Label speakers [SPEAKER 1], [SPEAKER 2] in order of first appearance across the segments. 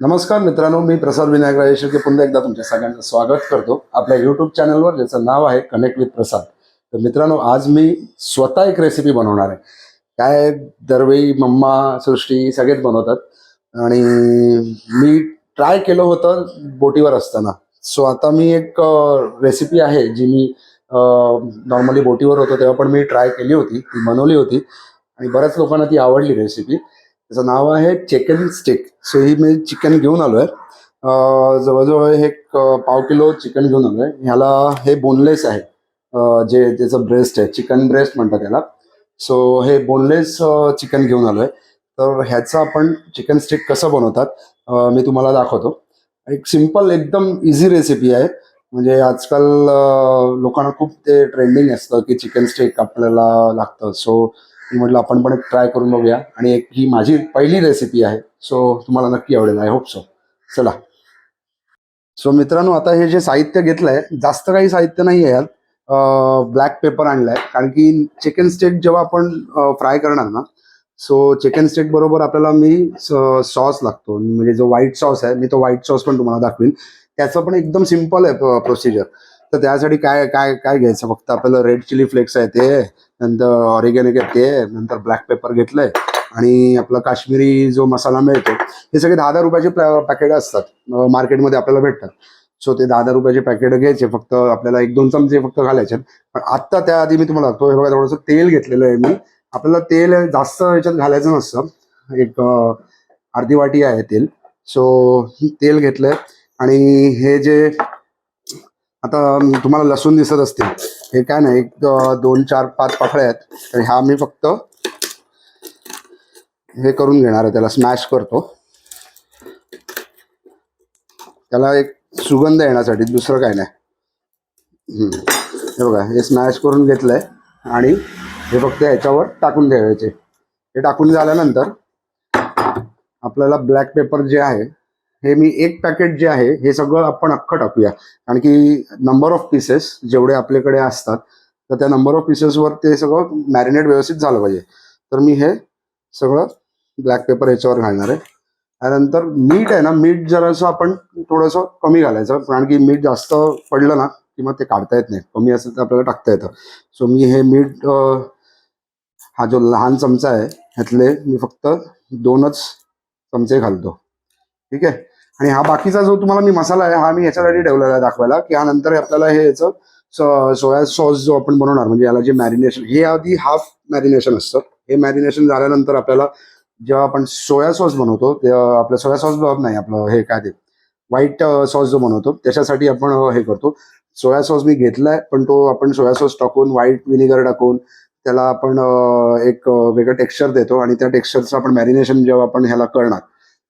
[SPEAKER 1] नमस्कार मित्रांनो मी प्रसाद विनायक राजेश्वरके पुन्हा एकदा तुमच्या सगळ्यांचं स्वागत करतो. आपल्या यूट्यूब चॅनलवर ज्याचं नाव आहे कनेक्ट विथ प्रसाद तर मित्रांनो आज मी स्वतः एक रेसिपी बनवणार आहे. काय दरवेळी मम्मा सृष्टी सगळेच बनवतात. आणि मी ट्राय केलं होतं बोटीवर असताना. सो आता मी एक रेसिपी आहे जी मी नॉर्मली बोटीवर होतो तेव्हा पण मी ट्राय केली होती ती बनवली होती. आणि बऱ्याच लोकांना ती आवडली रेसिपी त्याचं नाव आहे चिकन स्टिक सो ही मी चिकन घेऊन आलोय. आहे जवळजवळ हे एक पाव किलो चिकन घेऊन आलो आहे ह्याला हे बोनलेस आहे. जे त्याचं ब्रेस्ट आहे चिकन ब्रेस्ट म्हणतात त्याला. सो हे बोनलेस चिकन घेऊन आलोय. तर ह्याचं आपण चिकन स्टिक कसं बनवतात मी तुम्हाला दाखवतो. एक सिंपल एकदम इझी रेसिपी आहे. म्हणजे आजकाल लोकांना खूप ते ट्रेंडिंग असतं की चिकन स्टिक आपल्याला लागतं. सो मी म्हटलं आपण पण एक ट्राय करून बघूया. आणि एक ही माझी पहिली रेसिपी आहे. सो तुम्हाला नक्की आवडेल. आय होप सो चला. सो मित्रांनो आता हे जे साहित्य घेतलंय जास्त काही साहित्य नाही आहे यात. ब्लॅक पेपर आणलाय. कारण की चिकन स्टेक जेव्हा आपण फ्राय करणार ना सो चिकन स्टेक बरोबर आपल्याला मी सॉस लागतो. म्हणजे जो व्हाईट सॉस आहे मी तो व्हाईट सॉस पण तुम्हाला दाखवीन. त्याचं पण एकदम सिंपल आहे प्रोसिजर तर त्यासाठी काय काय काय घ्यायचं? फक्त आपल्याला रेड चिली फ्लेक्स आहे ते नंतर ऑरिगॅनिक आहे ते नंतर ब्लॅक पेपर घेतलंय आणि आपला काश्मीरी जो मसाला मिळतो हे सगळे दहा दहा रुपयाचे पॅकेट असतात. मार्केटमध्ये आपल्याला भेटतात. सो ते दहा दहा रुपयाचे पॅकेट घ्यायचे फक्त आपल्याला एक दोन चमचे फक्त घालायचे. पण आत्ता त्याआधी मी तुम्हाला दाखवतो हे बघा थोडंसं तेल घेतलेलं आहे मी. आपल्याला तेल जास्त याच्यात घालायचं नसतं. एक अर्धी वाटी आहे तेल. सो तेल घेतलंय. आणि हे जे आता तुम्हाला लसूण दिसत असतील. हे काय नाही एक दोन चार पाच पाकळ्या आहेत. तर ह्या मी फक्त हे करून घेणार आहे त्याला स्मॅश करतो. त्याला एक सुगंध येण्यासाठी दुसरं काय नाही. हे बघा हे स्मॅश करून घेतलंय आणि हे फक्त ह्याच्यावर टाकून द्यायचे हे टाकून झाल्यानंतर आपल्याला ब्लॅक पेपर जे आहे हे मी एक पॅकेट जे आहे हे सगळं आपण अख्खं टाकूया. कारण की नंबर ऑफ पीसेस जेवढे आपल्याकडे असतात तर त्या नंबर ऑफ पीसेसवर ते सगळं मॅरिनेट व्यवस्थित झालं पाहिजे. तर मी हे सगळं ब्लॅक पेपर याच्यावर घालणार आहे. त्यानंतर मीठ आहे ना मीठ जरासं आपण थोडंसं कमी घालायचं. कारण की मीठ जास्त पडलं ना की मग ते काढता येत नाही. कमी असेल तर आपल्याला टाकता येतं. सो मी हे मीठ हा जो लहान चमचा आहे ह्यातले मी फक्त दोनच चमचे घालतो. ठीक आहे? आणि हा बाकीचा जो तुम्हाला मी मसाला आहे हा मी याच्यासाठी ठेवलेला आहे दाखवायला की हा नंतर आपल्याला हे याचं सोया सॉस जो आपण बनवणार म्हणजे याला जे मॅरिनेशन हे आधी हाफ मॅरिनेशन असतं. हे मॅरिनेशन झाल्यानंतर आपल्याला जेव्हा आपण सोया सॉस बनवतो तेव्हा आपलं सोया सॉस नाही आपलं हे काय ते व्हाईट सॉस जो बनवतो त्याच्यासाठी आपण हे करतो. सोया सॉस मी घेतलाय पण तो आपण सोया सॉस टाकून व्हाईट विनेगर टाकून त्याला आपण एक वेगळं टेक्स्चर देतो आणि त्या टेक्स्चरचं आपण मॅरिनेशन जेव्हा आपण ह्याला करणार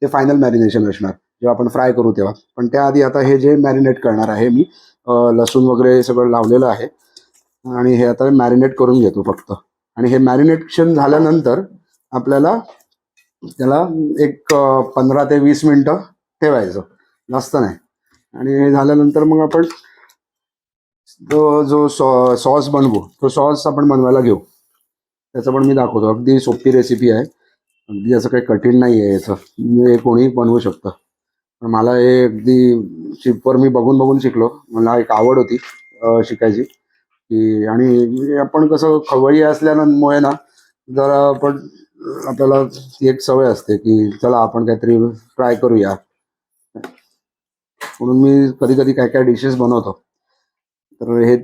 [SPEAKER 1] ते फायनल मॅरिनेशन असणार. जेव्हा आपण फ्राय करू तेव्हा. पण त्याआधी आता हे जे मॅरिनेट करणार आहे मी लसूण वगैरे सगळं लावलेलं आहे. आणि हे आता मॅरिनेट करून घेतो फक्त. आणि हे मॅरिनेशन झाल्यानंतर आपल्याला त्याला एक पंधरा ते वीस मिनटं ठेवायचं. जास्त नाही. आणि हे झाल्यानंतर मग आपण तो जो सॉ सॉस बनवू तो सॉस आपण बनवायला घेऊ. त्याचं पण मी दाखवतो. अगदी सोपी रेसिपी आहे. अगदी असं काही कठीण नाही आहे याचं. हे कोणी बनवू शकतं. मला हे अगदी चिपवर मी बघून बघून शिकलो. मला एक आवड होती शिकायची. की आणि आपण कसं खवळी असल्यामुळे ना जरा आपण आपल्याला ती एक सवय असते की चला आपण काहीतरी ट्राय करूया. म्हणून मी कधी कधी काय काय डिशेस बनवतो. तर हे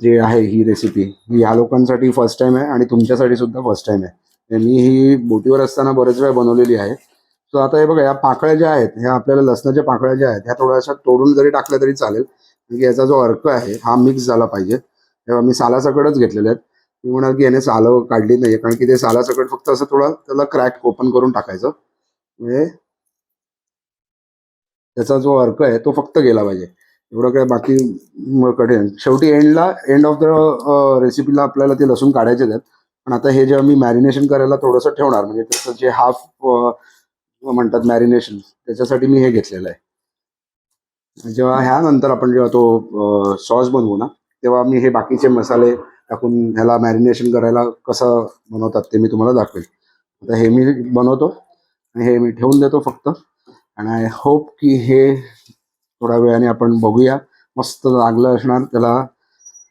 [SPEAKER 1] जे आहे ही रेसिपी ही या लोकांसाठी फर्स्ट टाइम आहे आणि तुमच्यासाठी सुद्धा फर्स्ट टाइम आहे. मी ही बोटीवर असताना बरेच वेळा बनवलेली आहे. सो आता हे बघा या पाकळ्या ज्या आहेत ह्या आपल्याला लसणाच्या पाकळ्या ज्या आहेत ह्या थोड्याशा तोडून जरी टाकल्या तरी चालेल. की याचा जो अर्क आहे हा मिक्स झाला पाहिजे. तेव्हा मी सालासकडच घेतलेले आहेत. मी म्हणाल की याने सालं काढली नाही कारण की ते सालासकट फक्त असं थोडं त्याला क्रॅक ओपन करून टाकायचं. म्हणजे त्याचा जो अर्क आहे तो फक्त गेला पाहिजे. एवढं काय बाकी कठीण शेवटी एंडला एंड ऑफ द रेसिपीला आपल्याला ते लसूण काढायचे आहेत. पण आता हे जेव्हा मी मॅरिनेशन करायला थोडंसं ठेवणार म्हणजे त्याचं जे हाफ म्हणतात मॅरिनेशन त्याच्यासाठी मी हे घेतलेलं आहे. जेव्हा ह्या नंतर आपण जेव्हा तो सॉस बनवू ना तेव्हा मी हे बाकीचे मसाले टाकून ह्याला मॅरिनेशन करायला कसं बनवतात ते मी तुम्हाला दाखवेल. आता हे मी बनवतो आणि हे मी ठेवून देतो फक्त. आणि आय होप की हे थोड्या वेळाने आपण बघूया. मस्त लागलं असणार त्याला.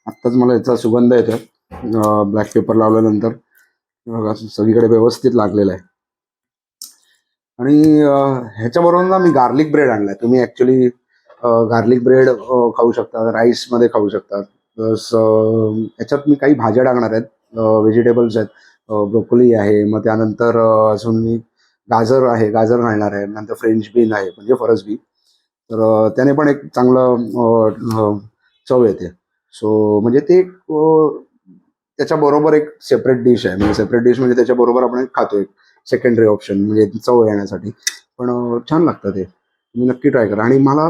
[SPEAKER 1] आत्ताच मला याचा सुगंध येतो ब्लॅक पेपर लावल्यानंतर. बघा सगळीकडे व्यवस्थित लागलेलं आहे. आणि ह्याच्याबरोबर ना मी गार्लिक ब्रेड आणलाय. तुम्ही ऍक्च्युली गार्लिक ब्रेड खाऊ शकता राईसमध्ये खाऊ शकता. प्लस याच्यात मी काही भाज्या टाकणार आहेत. व्हेजिटेबल्स आहेत. ब्रोकोली आहे. मग त्यानंतर अजून मी गाजर आहे. गाजर घालणार आहे. नंतर फ्रेंच बीन आहे. म्हणजे फरस बी. तर त्याने पण एक चांगलं चव येते. सो म्हणजे ते एक त्याच्याबरोबर एक सेपरेट डिश आहे. म्हणजे सेपरेट डिश म्हणजे त्याच्याबरोबर आपण एक खातो एक सेकंडरी ऑप्शन म्हणजे चव येण्यासाठी. पण छान लागतं ते. तुम्ही नक्की ट्राय करा. आणि मला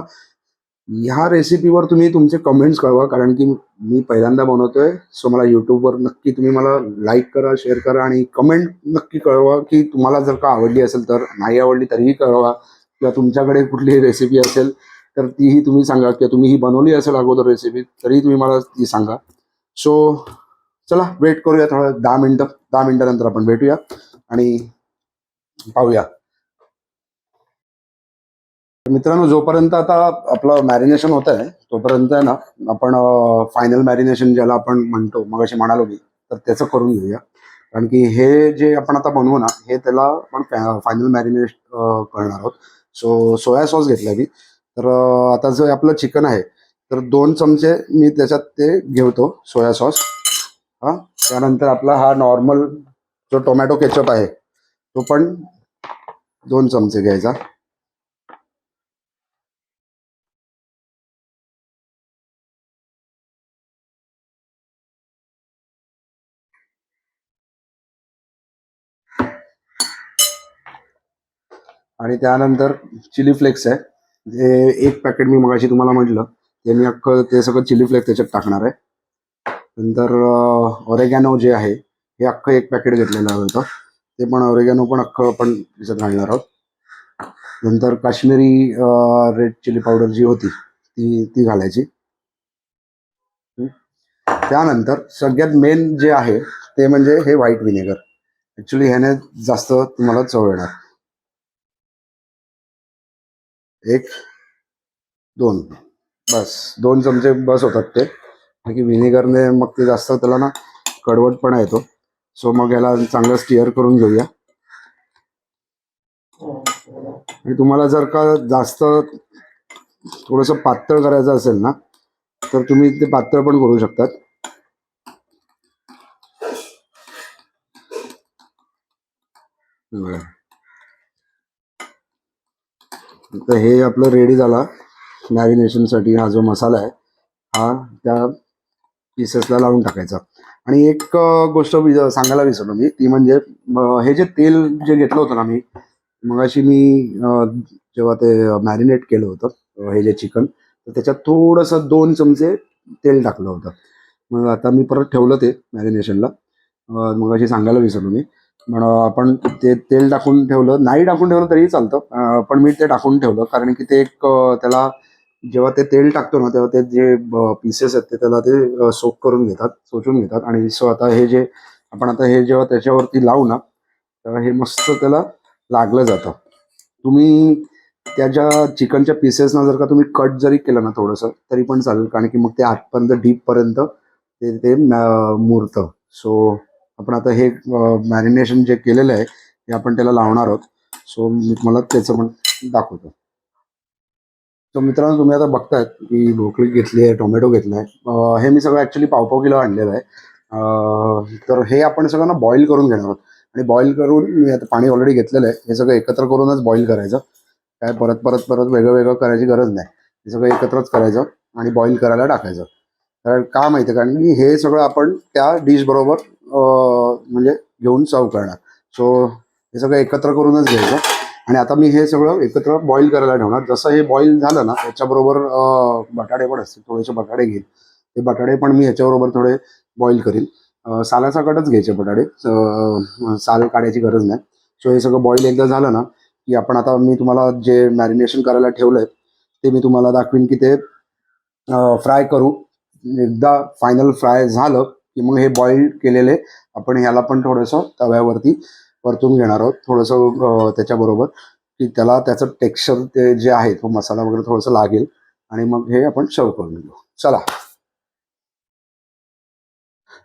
[SPEAKER 1] ह्या रेसिपीवर तुम्ही तुमचे कमेंट्स कळवा कारण की मी पहिल्यांदा बनवतोय. सो मला यूट्यूबवर नक्की तुम्ही मला लाईक करा शेअर करा आणि कमेंट नक्की कळवा की तुम्हाला जर का आवडली असेल तर नाही आवडली तरीही कळवा. किंवा तुमच्याकडे कुठलीही रेसिपी असेल तर तीही तुम्ही सांगा. किंवा तुम्ही ही बनवली असेल अगोदर रेसिपी तरी तुम्ही मला ती सांगा. सो चला वेट करूया थोडं दहा मिनटं दहा मिनटानंतर आपण भेटूया. आणि पाहूया. मित्रांनो जोपर्यंत आता आपलं मॅरिनेशन होत आहे तोपर्यंत आहे ना आपण फायनल मॅरिनेशन ज्याला आपण म्हणतो मग अशी म्हणालो मी तर त्याचं करून घेऊया. कारण की हे जे आपण आता बनवू ना हे त्याला आपण फायनल मॅरिनेट करणार आहोत. सो सोया सॉस घेतला मी. तर आता जे आपलं चिकन आहे तर दोन चमचे मी त्याच्यात ते घेतो सोया सॉस हा? त्यानंतर आपला हा नॉर्मल जो टोमॅटो केचप आहे तो पण दोन चमचे घ्यायचा. आणि त्यानंतर चिली फ्लेक्स आहे. जे एक पॅकेट मी मगाशी तुम्हाला म्हटलं ते मी अख्खं ते सगळं चिली फ्लेक्स त्याच्यात टाकणार आहे. नंतर ऑरेगॅनो जे आहे हे अख्खं एक पॅकेट घेतलेलं होतं. ते पण ओरेगॅनो पण अख्खं आपण त्याच्यात घालणार आहोत. नंतर काश्मीरी रेड चिली पावडर जी होती ती ती घालायची. त्यानंतर सगळ्यात मेन जे आहे ते म्हणजे हे व्हाईट विनेगर ॲक्च्युली ह्याने जास्त तुम्हाला चव येणार. एक दोन. बस दोन चमचे बस होतात ते. बाकी की विनेगरने मग ते जास्त त्याला ना कडवटपणा येतो. सो मग याला चांगलं स्टिअर करून घेऊया. आणि तुम्हाला जर का जास्त थोडंसं पातळ करायचं असेल ना तर तुम्ही ते पातळ पण करू शकतात. तर हे आपलं रेडी झाला. मॅरिनेशनसाठी हा जो मसाला आहे हा त्या पीसेसला लावून टाकायचा. आणि एक गोष्ट वि- सांगायला विसरलो मी. ती म्हणजे हे जे तेल जे घेतलं होतं ना मी मगाशी मी जेव्हा ते मॅरिनेट केलं होतं हे जे चिकन तर त्याच्यात थोडंसं दोन चमचे तेल टाकलं होतं. मग आता मी परत ठेवलं ते मॅरिनेशनला मगाशी सांगायला विसरलो मी. पण आपण ते तेल टाकून ठेवलं नाही टाकून ठेवलं तरीही चालतं. पण मी ते टाकून ठेवलं कारण की ते एक त्याला जेव्हा ते तेल टाकतो ना तेव्हा ते जे पीसेस आहेत ते त्याला ते सोक करून घेतात सोचून घेतात. आणि सो आता हे जे आपण आता हे जेव्हा त्याच्यावरती लावू ना तेव्हा हे मस्त त्याला लागलं जातं. तुम्ही त्याच्या चिकनच्या पीसेसना जर का तुम्ही कट जरी केलं ना थोडंसं तरी पण चालेल. कारण की मग ते आतपर्यंत डीपपर्यंत ते ते मुरतं. सो आपण आता हे मॅरिनेशन जे केलेलं आहे ते आपण त्याला लावणार आहोत. सो मी तुम्हाला त्याचं पण दाखवतो. तर मित्रांनो तुम्ही आता बघतायत की ढोकळी घेतली आहे टोमॅटो घेतला आहे. हे मी सगळं ॲक्च्युली पाव पाव किलो आणलेलं आहे. तर हे आपण सगळं ना बॉईल करून घेणार आहोत. आणि बॉईल करून मी आता पाणी ऑलरेडी घेतलेलं आहे. हे सगळं एकत्र करूनच बॉईल करायचं. काय परत परत परत वेगळं वेगळं करायची गरज नाही. हे सगळं एकत्रच करायचं आणि बॉईल करायला टाकायचं. कारण का माहिती कारण की हे सगळं आपण त्या डिश बरोबर म्हणजे घेऊन सर्व करणार. सो हे सगळं एकत्र करूनच घ्यायचं. आणि आता मी हे सगळं एकत्र बॉईल करायला ठेवणार. जसं हे बॉईल झालं ना त्याच्याबरोबर बटाटे पण असतील. थोडेसे बटाटे घेईन ते बटाटे पण मी ह्याच्याबरोबर थोडे बॉईल करीन. अं, कटच घ्यायचे बटाटे. साल काढायची गरज नाही. सो हे सगळं बॉईल एकदा झालं ना की आपण आता मी तुम्हाला जे मॅरिनेशन करायला ठेवलं आहे ते मी तुम्हाला दाखवीन की ते फ्राय करू. एकदा फायनल फ्राय झालं की मग हे बॉईल केलेले आपण ह्याला पण थोडंसं तव्यावरती परतून घेणार आहोत. थोडंसं त्याच्याबरोबर की त्याला त्याचं टेक्स्चर ते जे आहे तो मसाला वगैरे थोडंसं लागेल आणि मग हे आपण सर्व करून घेऊ. चला.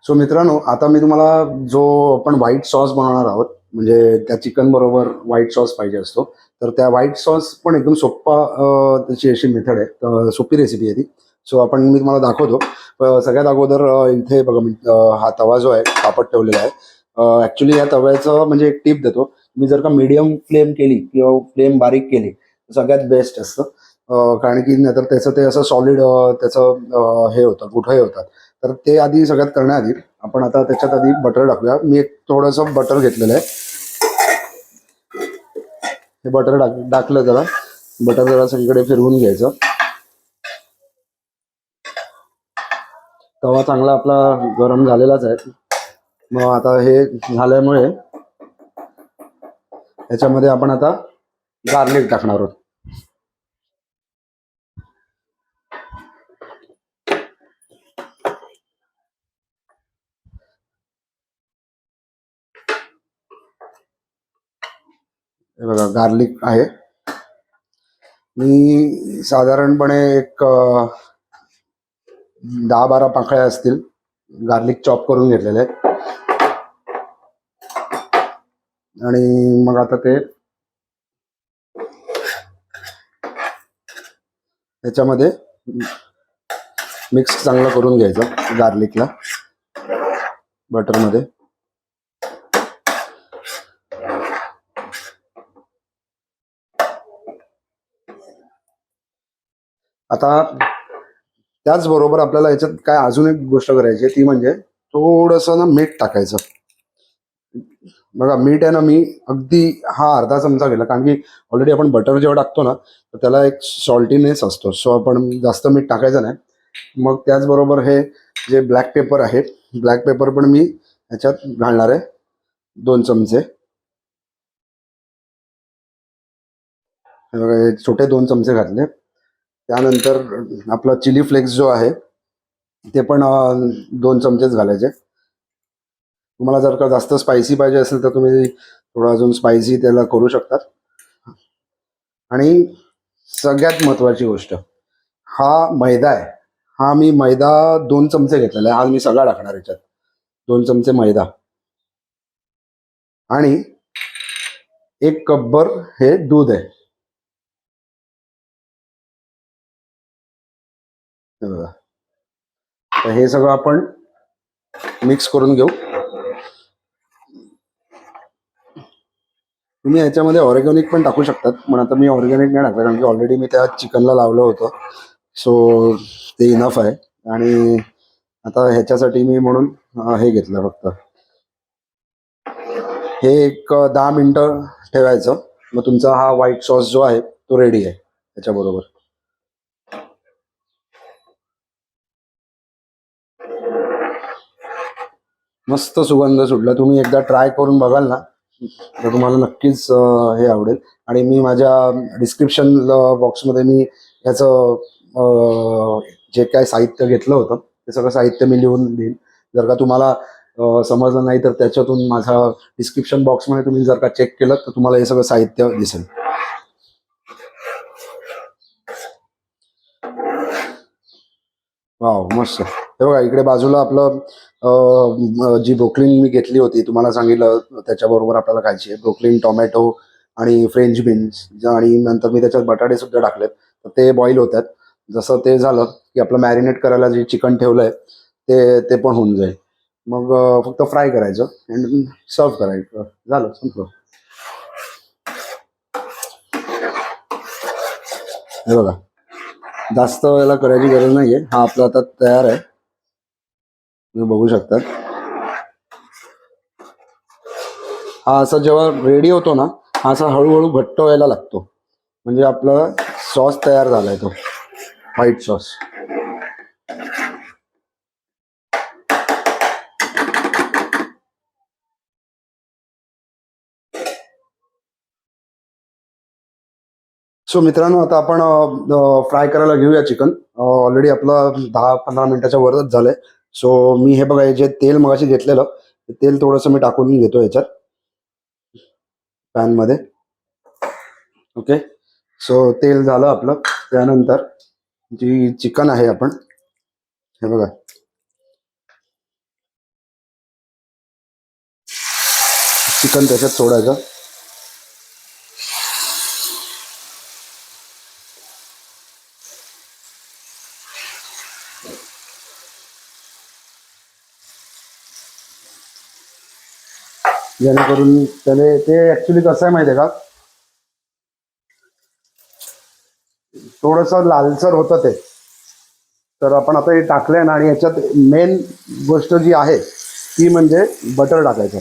[SPEAKER 1] सो मित्रांनो आता मी तुम्हाला जो आपण व्हाईट सॉस बनवणार आहोत म्हणजे त्या चिकन बरोबर व्हाईट सॉस पाहिजे असतो तर त्या व्हाईट सॉस पण एकदम सोप्पा त्याची अशी मेथड आहे. तर सोपी रेसिपी आहे ती. सो आपण मी तुम्हाला दाखवतो. सगळ्यात अगोदर इथे बघा मी हा तवा जो आहे कापड ठेवलेला आहे. ऍक्च्युली या तव्याचं म्हणजे एक टिप देतो. मी जर का मीडियम फ्लेम केली किंवा फ्लेम बारीक केली सगळ्यात बेस्ट असतं. कारण की नाहीतर त्याचं ते असं सॉलिड त्याचं हे होतं गुठळे होतात. तर ते आधी सगळ्यात करण्याआधी आपण आता त्याच्यात आधी बटर टाकूया. मी एक थोडंसं बटर घेतलेलं आहे. हे बटर टाक टाकलं जरा. बटर जरा सगळीकडे फिरवून घ्यायचं. तवा चांगला आपला गरम झालेलाच आहे. मग आता हे झाल्यामुळे ह्याच्यामध्ये आपण आता गार्लिक टाकणार आहोत. हे बघा गार्लिक आहे. मी साधारणपणे एक दहा बारा पाकळ्या असतील गार्लिक चॉप करून घेतलेले आहेत. आणि मग आता ते त्याच्यामध्ये मिक्स चांगलं करून घ्यायचं गार्लिकला. बटरमध्ये. आता त्याचबरोबर आपल्याला याच्यात काय अजून एक गोष्ट करायची ती म्हणजे थोडंसं ना मीठ टाकायचं. बघा मीठ आहे ना मी अगदी हा अर्धा चमचा गेला कारण की ऑलरेडी आपण बटर जेव्हा टाकतो ना तर त्याला एक सॉल्टीनेस असतो. सो आपण जास्त मीठ टाकायचं नाही. मग त्याचबरोबर हे जे ब्लॅक पेपर आहे ब्लॅक पेपर पण मी ह्याच्यात घालणार आहे. दोन चमचे. बघा हे छोटे दोन चमचे घातले. त्यानंतर आपला चिली फ्लेक्स जो आहे ते पण दोन चमचेच घालायचे. तुम्हाला जर का जास्त स्पायसी पाहिजे असेल तर तुम्ही थोडं अजून स्पायसी त्याला करू शकतात. आणि सगळ्यात महत्वाची गोष्ट हा मैदा आहे. हा मी मैदा दोन चमचे घेतलेला आहे. आज मी सगळा टाकणार याच्यात. दोन चमचे मैदा. आणि एक कपभर हे दूध आहे. बघा. तर हे सगळं आपण मिक्स करून घेऊ. तुम्ही याच्यामध्ये ऑर्गॅनिक पण टाकू शकतात. पण आता मी ऑर्गॅनिक नाही टाकलं कारण की ऑलरेडी मी त्या चिकनला लावलं होतं. सो ते इनफ आहे. आणि आता ह्याच्यासाठी मी म्हणून हे घेतलं फक्त. हे एक दहा मिनटं ठेवायचं. मग तुमचा हा व्हाईट सॉस जो आहे तो रेडी आहे. त्याच्याबरोबर. मस्त सुगंध सुटला. तुम्ही एकदा ट्राय करून बघाल ना. तर तुम्हाला नक्कीच हे आवडेल. आणि मी माझ्या डिस्क्रिप्शन बॉक्समध्ये मी याचं जे काय साहित्य घेतलं होतं ते सगळं साहित्य मी लिहून देईन. जर का तुम्हाला समजलं नाही तर त्याच्यातून माझा डिस्क्रिप्शन बॉक्समध्ये तुम्ही जर का चेक केलं तर तुम्हाला हे सगळं साहित्य दिसेल. वाव मस्त. हे बघा इकडे बाजूला आपलं जी ब्रोकलिन मी घेतली होती तुम्हाला सांगितलं त्याच्याबरोबर आपल्याला खायची आहे. ब्रोकलिन टोमॅटो आणि फ्रेंच बीन्स आणि नंतर मी त्याच्यात बटाटे सुद्धा टाकलेत. तर ते बॉईल होतात जसं ते झालं की आपलं मॅरिनेट करायला जे चिकन ठेवलंय ते ते पण होऊन जाईल. मग फक्त फ्राय करायचं अँड सर्व करायचं. झालं संपलं. हे बघा जास्त याला करायची गरज नाहीये. हा आपला आता तयार आहे. तुम्ही बघू शकता हा असा जेव्हा रेडी होतो ना हा असा हळूहळू घट्ट व्हायला लागतो. म्हणजे आपला सॉस तयार झालाय तो. व्हाईट सॉस सो मित्रांनो आता आपण फ्राय करायला घेऊया चिकन ऑलरेडी आपलं दहा पंधरा मिनिटाच्या वरच झालंय. सो मी हे बघा जे तेल मगाशी घेतलेलं ते तेल थोडंसं मी टाकून घेतो याच्यात. पॅनमध्ये. ओके सो तेल झालं आपलं. त्यानंतर जी चिकन आहे आपण हे बघा. चिकन त्याच्यात सोडायचं. जेणेकरून त्याने ते ऍक्च्युली कसं आहे माहिती आहे का? थोडस लालसर होतं ते. तर आपण आता हे टाकलंय ना आणि याच्यात मेन गोष्ट जी आहे ती म्हणजे बटर टाकायचं.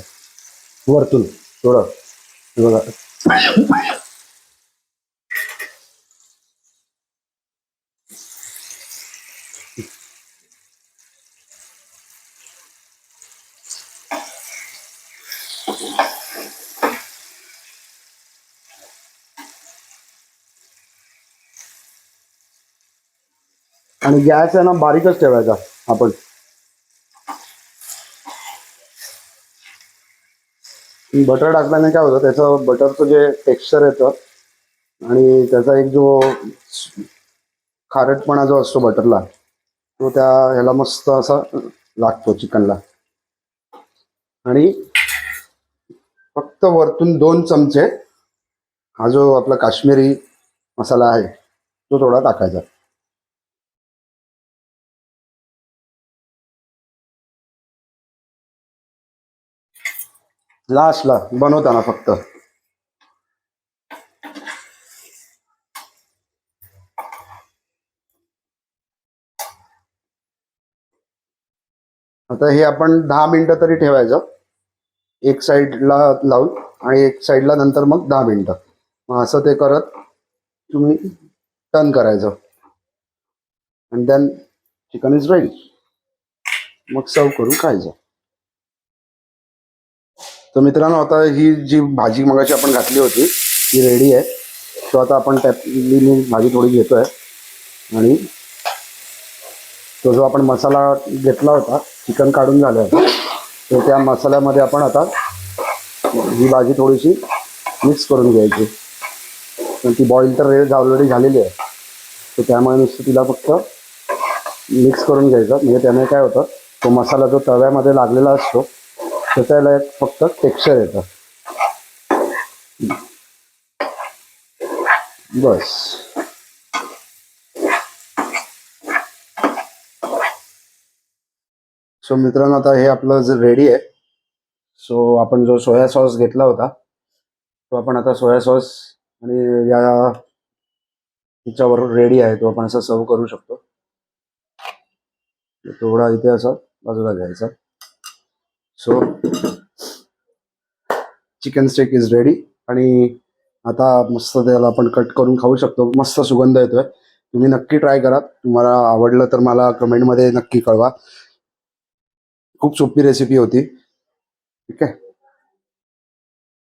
[SPEAKER 1] वरतून थोडं. बघा. आणि गॅस आहे ना बारीकच ठेवायचा आपण. बटर टाकल्याने काय होतं त्याचं बटरचं जे टेक्स्चर येतं आणि त्याचा एक जो खारटपणा जो असतो बटरला तो त्या ह्याला मस्त असा लागतो चिकनला. आणि फक्त वरतून दोन चमचे हा जो आपला काश्मीरी मसाला आहे तो थोडा टाकायचा. लास्टला बनवताना फक्त. आता हे आपण दहा मिनिटं तरी ठेवायचं. एक साईडला लावून आणि एक साईडला नंतर मग दहा मिनिटं. मग असं ते करत तुम्ही टर्न करायचं. आणि देन चिकन इज रेडी मग सर्व करून खायचं. तर मित्रांनो आता ही जी भाजी मगाशी आपण घातली होती ती रेडी आहे. तो आता आपण टॅपली भाजी थोडी घेतोय. आणि तो जो आपण मसाला घेतला होता चिकन काढून झालं होतं तर त्या मसाल्यामध्ये आपण आता ही भाजी थोडीशी मिक्स करून घ्यायची. पण ती बॉईल तर रेड ऑलरेडी झालेली आहे. तर त्यामुळे नुसतं तिला फक्त मिक्स करून घ्यायचं. म्हणजे त्याने काय होतं तो मसाला जो तव्यामध्ये लागलेला असतो त्याच्याला एक फक्त टेक्स्चर येतं बस. सो मित्रांनो आता हे आपलं जे रेडी आहे. सो आपण जो सोया सॉस घेतला होता तो आपण आता सोया सॉस आणि या हिच्यावर रेडी आहे तो आपण असं सर्व करू शकतो. थोडा इथे असा बाजूला घ्यायचा. So chicken steak is ready आणि आता मस्त त्याला आपण कट करून खाऊ शकतो. मस्त सुगंध येतोय. तुम्ही नक्की ट्राय करा. तुम्हाला आवडलं तर मला कमेंटमध्ये नक्की कळवा. खूप सोपी रेसिपी होती. ठीक आहे?